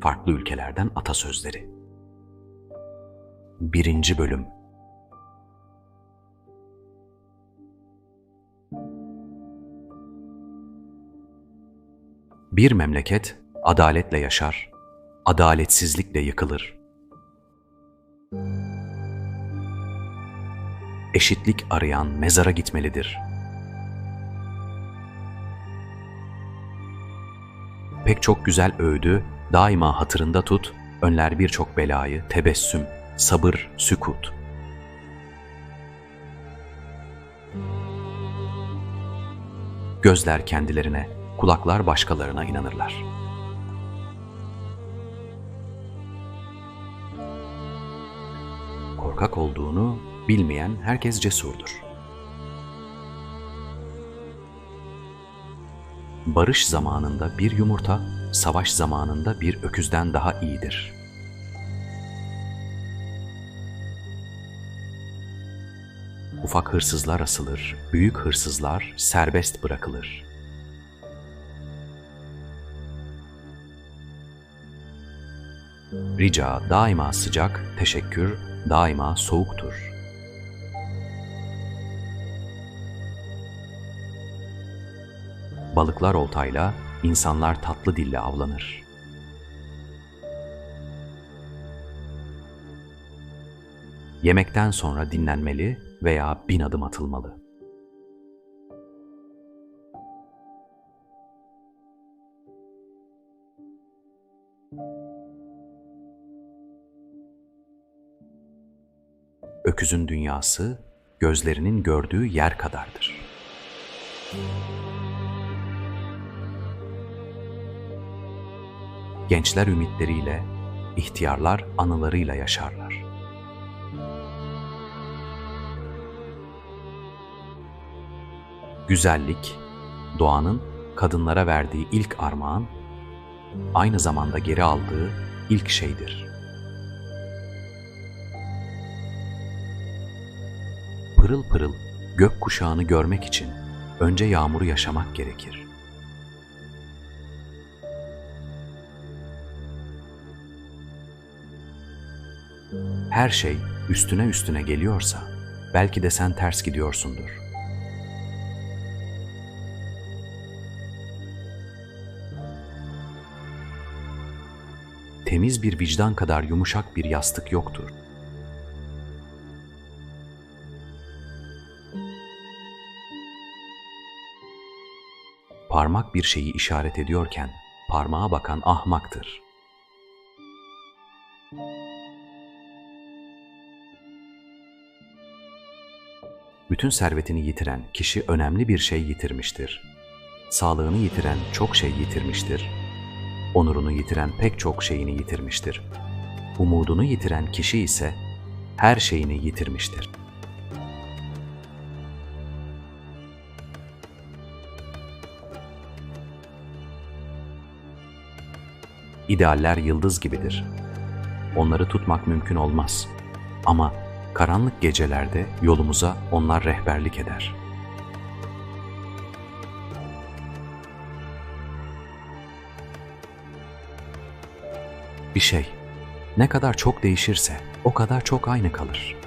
farklı ülkelerden atasözleri. Birinci Bölüm Bir memleket adaletle yaşar, adaletsizlikle yıkılır. Eşitlik arayan mezara gitmelidir. Pek çok güzel öğüdü daima hatırında tut, önler birçok belayı, tebessüm, sabır, sükut. Gözler kendilerine, kulaklar başkalarına inanırlar. Korkak olduğunu bilmeyen herkes cesurdur. Barış zamanında bir yumurta, savaş zamanında bir öküzden daha iyidir. Ufak hırsızlar asılır, büyük hırsızlar serbest bırakılır. Rica daima sıcak, teşekkür daima soğuktur. Balıklar oltayla, insanlar tatlı dille avlanır. Yemekten sonra dinlenmeli veya bin adım atılmalı. Öküzün dünyası gözlerinin gördüğü yer kadardır. Gençler ümitleriyle, ihtiyarlar anılarıyla yaşarlar. Güzellik, doğanın kadınlara verdiği ilk armağan, aynı zamanda geri aldığı ilk şeydir. Pırıl pırıl gök kuşağını görmek için önce yağmuru yaşamak gerekir. Her şey üstüne üstüne geliyorsa belki de sen ters gidiyorsundur. Temiz bir vicdan kadar yumuşak bir yastık yoktur. Parmak bir şeyi işaret ediyorken parmağa bakan ahmaktır. Bütün servetini yitiren kişi önemli bir şey yitirmiştir. Sağlığını yitiren çok şey yitirmiştir. Onurunu yitiren pek çok şeyini yitirmiştir. Umudunu yitiren kişi ise her şeyini yitirmiştir. İdealler yıldız gibidir. Onları tutmak mümkün olmaz. Ama karanlık gecelerde yolumuza onlar rehberlik eder. Bir şey ne kadar çok değişirse o kadar çok aynı kalır.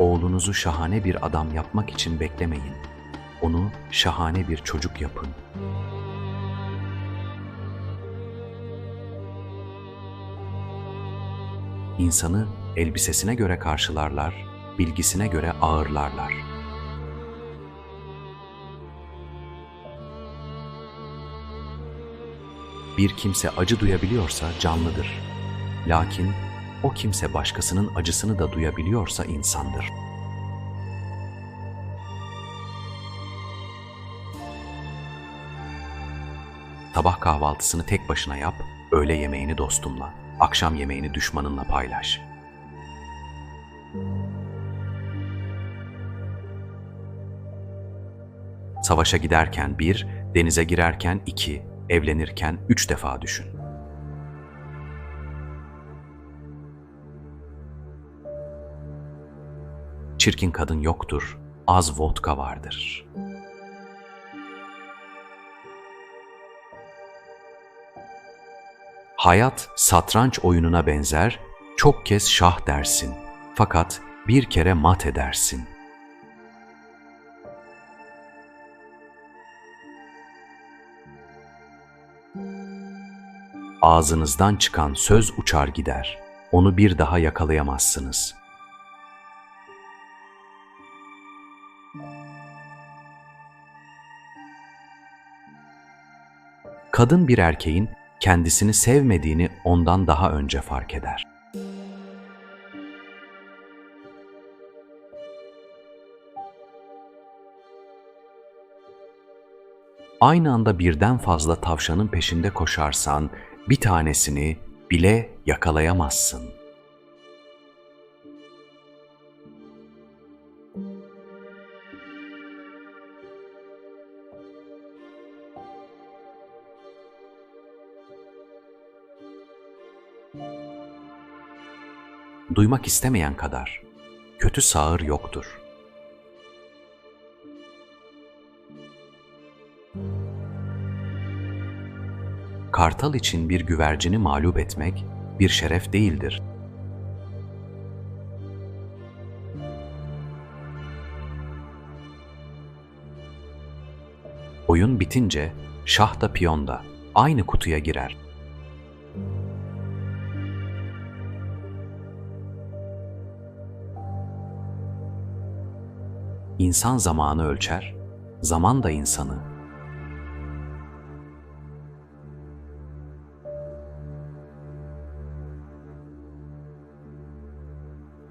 Oğlunuzu şahane bir adam yapmak için beklemeyin. Onu şahane bir çocuk yapın. İnsanı elbisesine göre karşılarlar, bilgisine göre ağırlarlar. Bir kimse acı duyabiliyorsa canlıdır. Lakin o kimse başkasının acısını da duyabiliyorsa insandır. Sabah kahvaltısını tek başına yap, öğle yemeğini dostunla, akşam yemeğini düşmanınla paylaş. Savaşa giderken bir, denize girerken iki, evlenirken üç defa düşün. Çirkin kadın yoktur, az vodka vardır. Hayat satranç oyununa benzer, çok kez şah dersin, fakat bir kere mat edersin. Ağzınızdan çıkan söz uçar gider, onu bir daha yakalayamazsınız. Kadın bir erkeğin kendisini sevmediğini ondan daha önce fark eder. Aynı anda birden fazla tavşanın peşinde koşarsan bir tanesini bile yakalayamazsın. Duymak istemeyen kadar kötü sağır yoktur. Kartal için bir güvercini mağlup etmek bir şeref değildir. Oyun bitince şah da piyon da aynı kutuya girer. İnsan zamanı ölçer, zaman da insanı.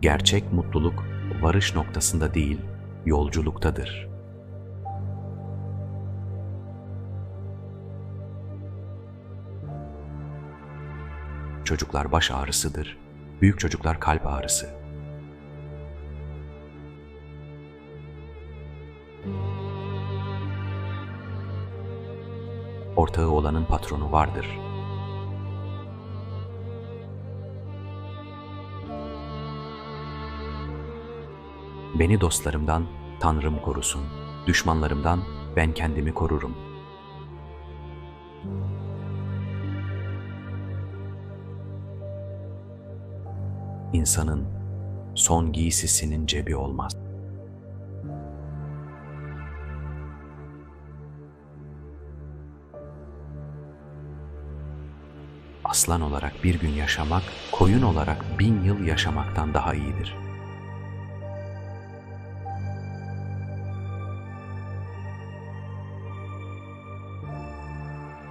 Gerçek mutluluk varış noktasında değil, yolculuktadır. Çocuklar baş ağrısıdır, büyük çocuklar kalp ağrısı. Ortağı olanın patronu vardır. Beni dostlarımdan Tanrım korusun, düşmanlarımdan ben kendimi korurum. İnsanın son giysisinin cebi olmaz. Aslan olarak bir gün yaşamak, koyun olarak bin yıl yaşamaktan daha iyidir.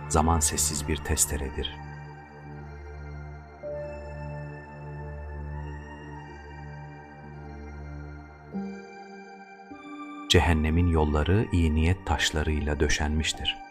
Zaman sessiz bir testeredir. Cehennemin yolları iyi niyet taşlarıyla döşenmiştir.